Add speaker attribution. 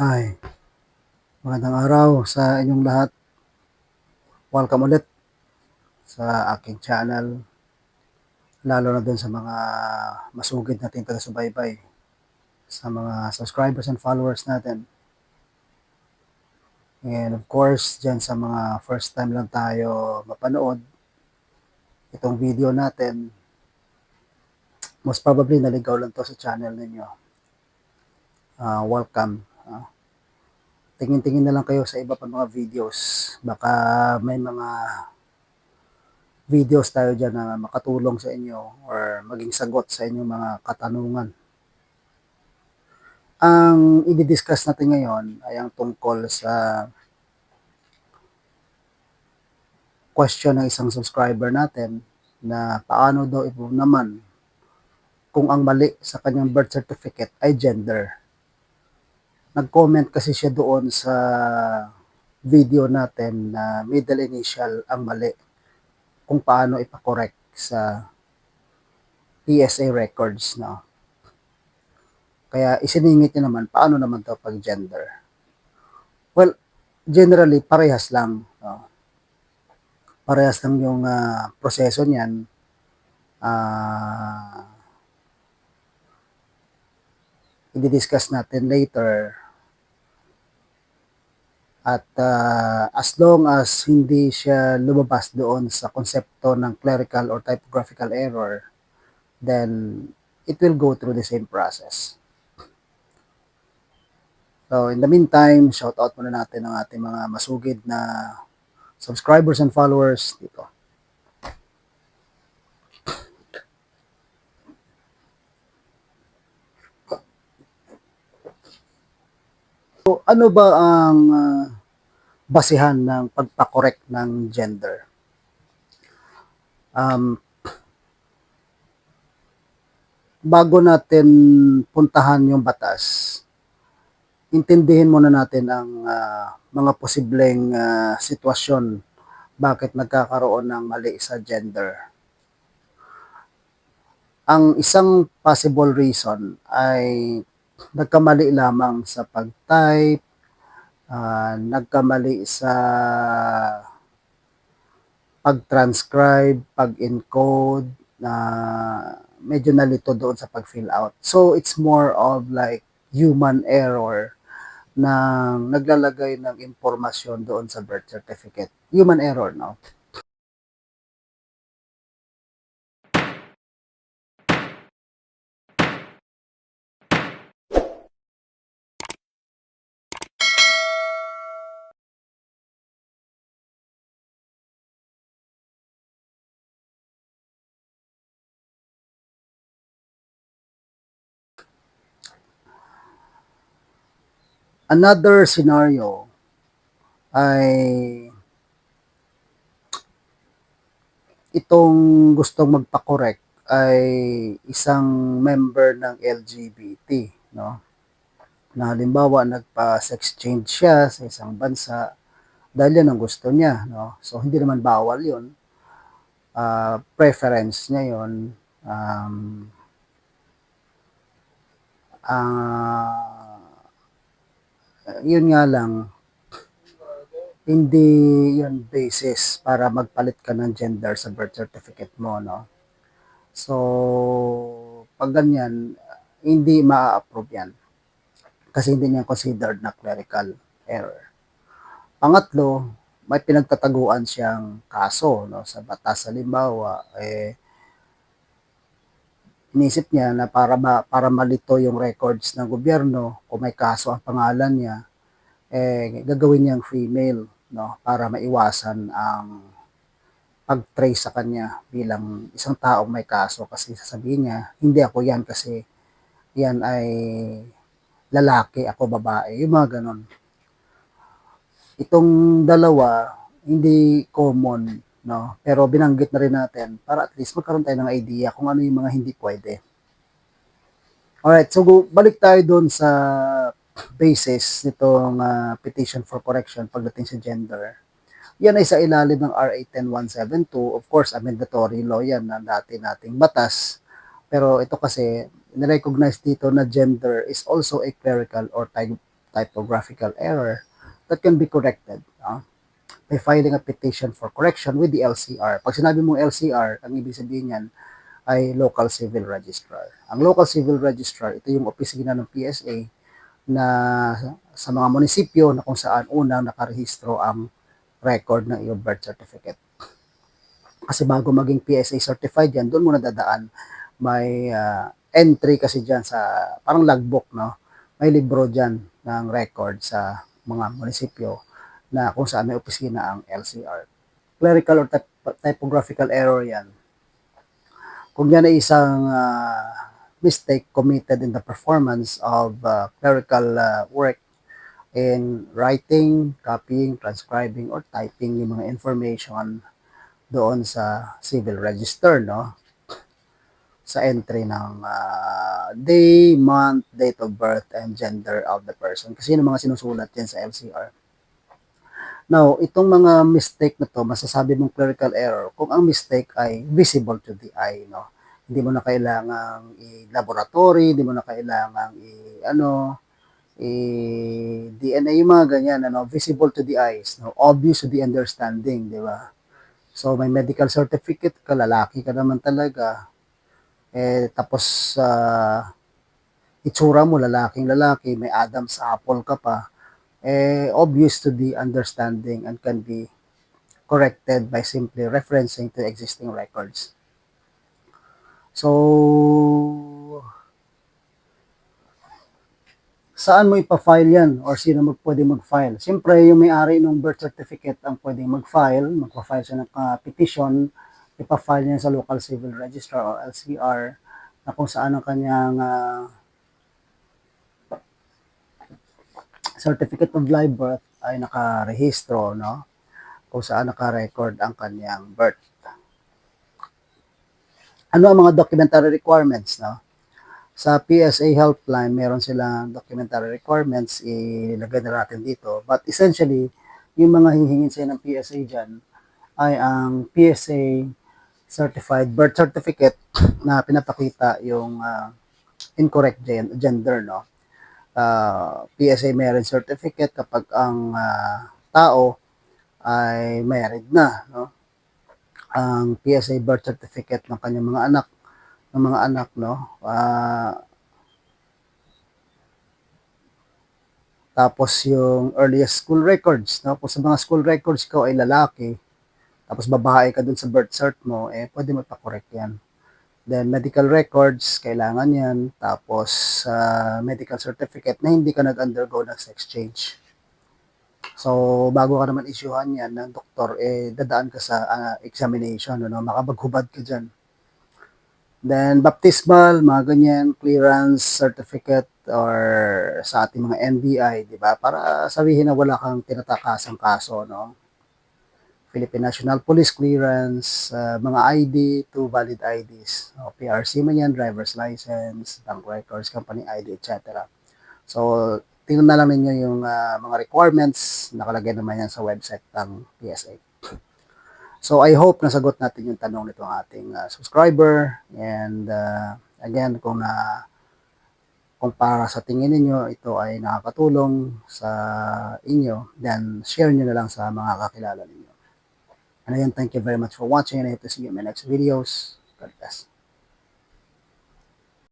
Speaker 1: Hi, magandang araw sa inyong lahat. Welcome ulit sa aking channel, lalo na dun sa mga masugid nating taga-subaybay, sa mga subscribers and followers natin. And of course, dyan sa mga first time lang tayo mapanood itong video natin, most probably naligaw lang to sa channel ninyo. Ah, welcome. Tingin-tingin na lang kayo sa iba pa mga videos. Baka may mga videos tayo dyan na makatulong sa inyo or maging sagot sa inyong mga katanungan. Ang i-discuss natin ngayon ay ang tungkol sa question ng isang subscriber natin na paano daw ito naman kung ang mali sa kanyang birth certificate ay gender. Nag-comment kasi siya doon sa video natin na middle initial ang mali kung paano ipakorek sa PSA records no. Kaya isiningit niya naman paano naman to pag gender. Well, generally parehas lang no. Parehas lang yung ah, proseso niyan. Ah i-discuss natin later. At ah, as long as hindi siya lumabas doon sa konsepto ng clerical or typographical error, then it will go through the same process. So in the meantime, shout out muna natin ang ating mga masugid na subscribers and followers dito. Ano ba ang ah, basihan ng pagpakorek ng gender? Um, bago natin puntahan yung batas, intindihin muna natin ang ah, mga posibleng ah, sitwasyon bakit nagkakaroon ng mali sa gender. Ang isang possible reason ay nagkamali lamang sa pag-type, ah, nagkamali sa pag-transcribe, pag-encode, na medyo nalito doon sa pag-fill out. So, it's more of like human error na naglalagay ng impormasyon doon sa birth certificate. Human error, no? Another scenario ay itong gustong magpakorek ay isang member ng LGBT, no? Na halimbawa nagpa-sex change siya sa isang bansa dahil yan ang gusto niya, no? So hindi naman bawal 'yon. Ah, preference niya 'yon. Um, ah, yun nga lang, hindi yun basis para magpalit ka ng gender sa birth certificate mo, no? So, pag ganyan, hindi ma-approve yan. Kasi hindi niya considered na clerical error. Pangatlo, may pinagtataguan siyang kaso, no? Sa batas, halimbawa, eh, inisip niya na para ma, para malito yung records ng gobyerno kung may kaso ang pangalan niya eh gagawin niyang female no para maiwasan ang pag-trace sa kanya bilang isang taong may kaso. Kasi sasabihin niya hindi ako yan kasi yan ay lalaki ako babae. Yung mga ganon itong dalawa hindi common no? Pero binanggit na rin natin para at least magkaroon tayo ng idea kung ano yung mga hindi pwede. Alright, so balik tayo doon sa basis nitong uh, petition for correction pagdating sa gender. Yan ay sa ilalim ng RA 10172. Of course, a mandatory law yan na dati nating batas. Pero ito kasi, nirecognize dito na gender is also a clerical or typographical error that can be corrected no? By filing a petition for correction with the LCR. Pag sinabi mong LCR, ang ibig sabihin yan ay Local Civil Registrar. Ang Local Civil Registrar, ito yung opisina ng PSA na sa mga munisipyo na kung saan unang nakarehistro ang record ng iyong birth certificate. Kasi bago maging PSA certified yan, doon muna dadaan. May ah, entry kasi dyan sa parang logbook, no? May libro dyan ng record sa mga munisipyo na kung saan may opisina ang LCR. Clerical or typ- typographical error yan. Kung yan ay isang ah, mistake committed in the performance of uh, clerical uh, work in writing, copying, transcribing, or typing yung mga information doon sa civil register, no? Sa entry ng uh, day, month, date of birth, and gender of the person. Kasi yun ang mga sinusulat yan sa LCR. Now, itong mga mistake na to, masasabi mong clerical error kung ang mistake ay visible to the eye, no? Hindi mo na kailangang i-laboratory, hindi mo na kailangang i- ano, i-DNA, mga ganyan, ano, visible to the eyes, no? obvious to the understanding, di ba? So, may medical certificate ka, lalaki ka naman talaga, eh, tapos, uh, itsura mo, lalaking lalaki, may Adam's apple ka pa, eh, obvious to the understanding and can be corrected by simply referencing to existing records. So, saan mo ipa-file yan or sino mo pwede mag-file? Siyempre, yung may-ari ng birth certificate ang pwedeng mag-file, magpa-file siya ng uh, petition, ipa-file niya sa local civil registrar or LCR na kung saan ang kanyang uh, certificate of live birth ay nakarehistro, no? Kung saan naka-record ang kanyang birth ano ang mga documentary requirements, no? Sa PSA helpline, meron silang documentary requirements, ilagay na natin dito. But essentially, yung mga hihingin sa'yo ng PSA dyan, ay ang PSA certified birth certificate na pinapakita yung uh, incorrect gender, no? Uh, PSA marriage certificate kapag ang uh, tao ay married na, no? ang PSA birth certificate ng kanyang mga anak ng mga anak no? Uh, tapos yung earliest school records no? Kung sa mga school records ko ay lalaki tapos babae ka dun sa birth cert mo eh pwede mo pa-correct yan then medical records kailangan yan tapos uh, medical certificate na hindi ka nag-undergo ng sex change So, bago ka naman isyuhan yan ng doktor, eh, dadaan ka sa uh, examination, ano, makapaghubad ka dyan. Then, baptismal, mga ganyan, clearance certificate, or sa ating mga NBI, di ba? Para sabihin na wala kang tinatakasang kaso, no? Philippine National Police clearance, uh, mga ID, two valid IDs. O, PRC man yan, driver's license, bank records, company ID, etc. So, tingnan na lang ninyo yung uh, mga requirements, nakalagay naman yan sa website ng PSA. So I hope nasagot natin yung tanong nito ng ating uh, subscriber and uh, again kung na kung para sa tingin niyo ito ay nakakatulong sa inyo, then share niyo na lang sa mga kakilala ninyo. And again, thank you very much for watching and I hope to see you in my next videos. God bless.